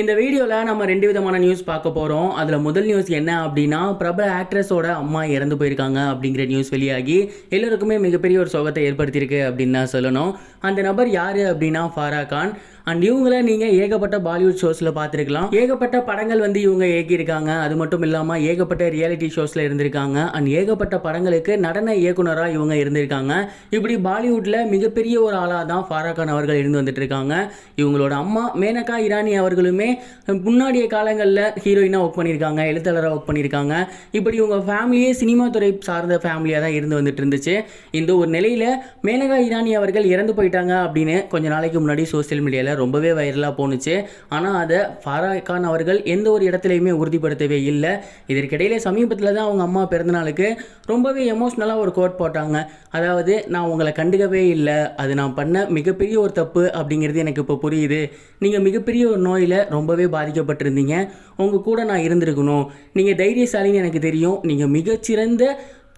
இந்த வீடியோவில் நம்ம ரெண்டு விதமான நியூஸ் பார்க்க போகிறோம் அதில் முதல் நியூஸ் என்ன அப்படின்னா பிரபல ஆக்ட்ரஸோட அம்மா இறந்து போயிருக்காங்க அப்படிங்கிற நியூஸ் வெளியாகி எல்லோருக்குமே மிகப்பெரிய ஒரு சோகத்தை ஏற்படுத்தியிருக்கு அப்படின்னு தான் சொல்லணும். அந்த நபர் யார் அப்படின்னா ஃபாரா கான். அண்ட் இவங்கள நீங்கள் ஏகப்பட்ட பாலிவுட் ஷோஸில் பார்த்துருக்கலாம். ஏகப்பட்ட படங்கள் வந்து இவங்க இயக்கியிருக்காங்க. அது மட்டும் இல்லாமல் ஏகப்பட்ட ரியாலிட்டி ஷோஸில் இருந்திருக்காங்க. அண்ட் ஏகப்பட்ட படங்களுக்கு நடன இயக்குனராக இவங்க இருந்திருக்காங்க. இப்படி பாலிவுட்டில் மிகப்பெரிய ஒரு ஆளாக தான் ஃபாரா கான் அவர்கள் இருந்து வந்துட்டு இருக்காங்க இவங்களோட அம்மா மேனகா இரானி அவர்களுமே முன்னாடிய காலங்களில் ஹீரோயினாக ஒர்க் பண்ணியிருக்காங்க. எழுத்தாளராக ஒர்க் பண்ணியிருக்காங்க. இப்படி இவங்க ஃபேமிலியே சினிமா துறை சார்ந்த ஃபேமிலியாக தான் இருந்து வந்துட்டு இருந்துச்சு இந்த ஒரு நிலையில் மேனகா இரானி அவர்கள் இறந்து போயிட்டாங்க அப்படின்னு கொஞ்ச நாளைக்கு முன்னாடி சோஷியல் மீடியாவில் ரொம்பவே வைரலாக போணுச்சு. ஆனால் அதை ஃபாரா கான் அவர்கள் எந்த ஒரு இடத்துலையுமே உறுதிப்படுத்தவே இல்லை. இதற்கிடையிலே சமீபத்தில் தான் அவங்க அம்மா பிறந்தநாளுக்கு ரொம்பவே எமோஷ்னலாக ஒரு கோட் போட்டாங்க. அதாவது நான் உங்களை கண்டுக்கவே இல்லை. அது நான் பண்ண மிகப்பெரிய ஒரு தப்பு அப்படிங்கிறது எனக்கு இப்போ புரியுது. நீங்கள் மிகப்பெரிய ஒரு நோயில் ரொம்பவே பாதிக்கப்பட்டிருந்தீங்க. உங்கள் கூட நான் இருந்திருக்கணும். நீங்கள் தைரியசாலின்னு எனக்கு தெரியும். நீங்கள் மிகச்சிறந்த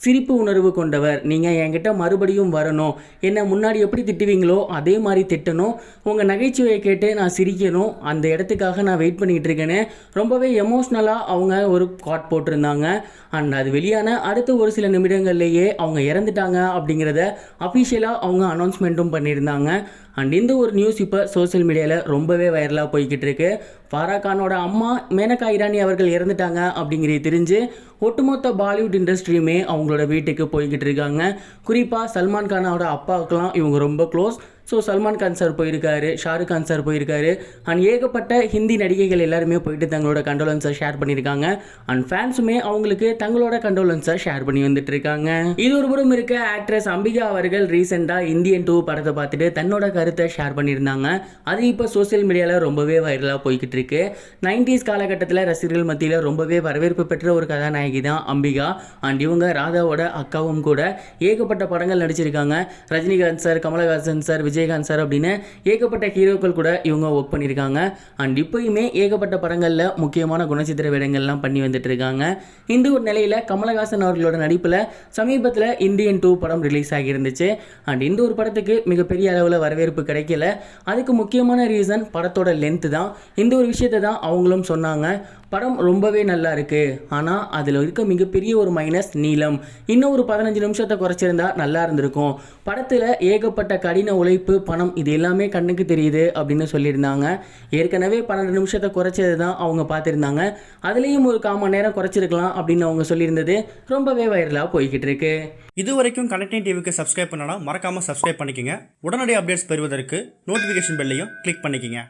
சிரிப்பு உணர்வு கொண்டவர். நீங்கள் என்கிட்ட மறுபடியும் வரணும். என்னை முன்னாடி எப்படி திட்டுவீங்களோ அதே மாதிரி திட்டணும். உங்கள் நகைச்சுவையை கேட்டு நான் சிரிக்கணும். அந்த இடத்துக்காக நான் வெயிட் பண்ணிகிட்டு இருக்கேன்னு ரொம்பவே எமோஷ்னலாக அவங்க ஒரு காட் போட்டிருந்தாங்க. அண்ட் அது வெளியான அடுத்த ஒரு சில நிமிடங்கள்லேயே அவங்க இறந்துட்டாங்க அப்படிங்கிறத அஃபிஷியலாக அவங்க அனௌன்ஸ்மெண்ட்டும் பண்ணியிருந்தாங்க. அண்ட் இந்த ஒரு நியூஸ் இப்போ சோஷியல் மீடியாவில் ரொம்பவே வைரலாக போய்கிட்டு இருக்கு. ஃபாரா கானோட அம்மா மேனகா இரானி அவர்கள் இறந்துட்டாங்க அப்படிங்கிறது தெரிஞ்சு ஒட்டுமொத்த பாலிவுட் இண்டஸ்ட்ரியுமே அவங்களோட வீட்டுக்கு போய்கிட்டு இருக்காங்க. குறிப்பாக சல்மான் கானோட அப்பாவுக்கெலாம் இவங்க ரொம்ப close so Salman Khan sir போயிருக்காரு ஷாருக் கான் சார் போயிருக்காரு. அண்ட் ஏகப்பட்ட ஹிந்தி நடிகைகள் எல்லாருமே போயிட்டு தங்களோட கண்டோலன்ஸை ஷேர் பண்ணியிருக்காங்க. அண்ட் ஃபேன்ஸுமே அவங்களுக்கு தங்களோட கண்டோலன்ஸை ஷேர் பண்ணி வந்துட்டு இருக்காங்க இது ஒரு புறம் இருக்க ஆக்ட்ரஸ் அம்பிகா அவர்கள் ரீசெண்டாக இந்தியன் டூ படத்தை பார்த்துட்டு தன்னோட கருத்தை ஷேர் பண்ணியிருந்தாங்க. அது இப்போ சோஷியல் மீடியாவில் ரொம்பவே வைரலாக போய்கிட்டு இருக்கு நைன்டிஸ் காலகட்டத்தில் ரசிகர்கள் மத்தியில் ரொம்பவே வரவேற்பு பெற்ற ஒரு கதாநாயகி தான் அம்பிகா. அண்ட் இவங்க ராதாவோட அக்காவும் கூட ஏகப்பட்ட படங்கள் நடிச்சிருக்காங்க. Rajinikanth sir Kamalhaasan sir Vijay Vijayakanth sir அப்படின்னு ஏகப்பட்ட ஹீரோக்கள் கூட இவங்க ஒர்க் பண்ணியிருக்காங்க. அண்ட் இப்போயுமே ஏகப்பட்ட படங்களில் முக்கியமான குணச்சித்திர வேடங்கள்லாம் பண்ணி வந்துட்டு இருக்காங்க இந்த ஒரு நிலையில் கமலஹாசன் அவர்களோட நடிப்பில் சமீபத்தில் இந்தியன் டூ படம் ரிலீஸ் ஆகியிருந்துச்சு. அண்ட் இந்த ஒரு படத்துக்கு மிகப்பெரிய அளவில் வரவேற்பு கிடைக்கல. அதுக்கு முக்கியமான ரீசன் படத்தோட லென்த்து தான். இந்த ஒரு விஷயத்தை தான் அவங்களும் சொன்னாங்க. படம் ரொம்பவே நல்லா இருக்குது ஆனால் அதில் இருக்க மிகப்பெரிய ஒரு மைனஸ் நீளம். இன்னும் ஒரு பதினஞ்சு நிமிஷத்தை குறைச்சிருந்தா நல்லா இருந்திருக்கும். படத்தில் ஏகப்பட்ட கடின உழைப்பு பணம் இது எல்லாமே கண்ணுக்கு தெரியுது அப்படின்னு சொல்லியிருந்தாங்க. ஏற்கனவே பன்னெண்டு நிமிஷத்தை குறைச்சது தான் அவங்க பார்த்துருந்தாங்க. அதுலேயும் ஒரு கால் மணி நேரம் குறைச்சிருக்கலாம் அப்படின்னு அவங்க சொல்லியிருந்தது. ரொம்பவே வைரலாக போய்கிட்டு இருக்கு. இது வரைக்கும் கனெக்டிங் டிவிக்கு சப்ஸ்கிரைப் பண்ணனா மறக்காமல் சப்ஸ்கிரைப் பண்ணிக்கங்க. உடனடி அப்டேட்ஸ் பெறுவதற்கு நோட்டிஃபிகேஷன் பெல்லையும் கிளிக் பண்ணிக்கோங்க.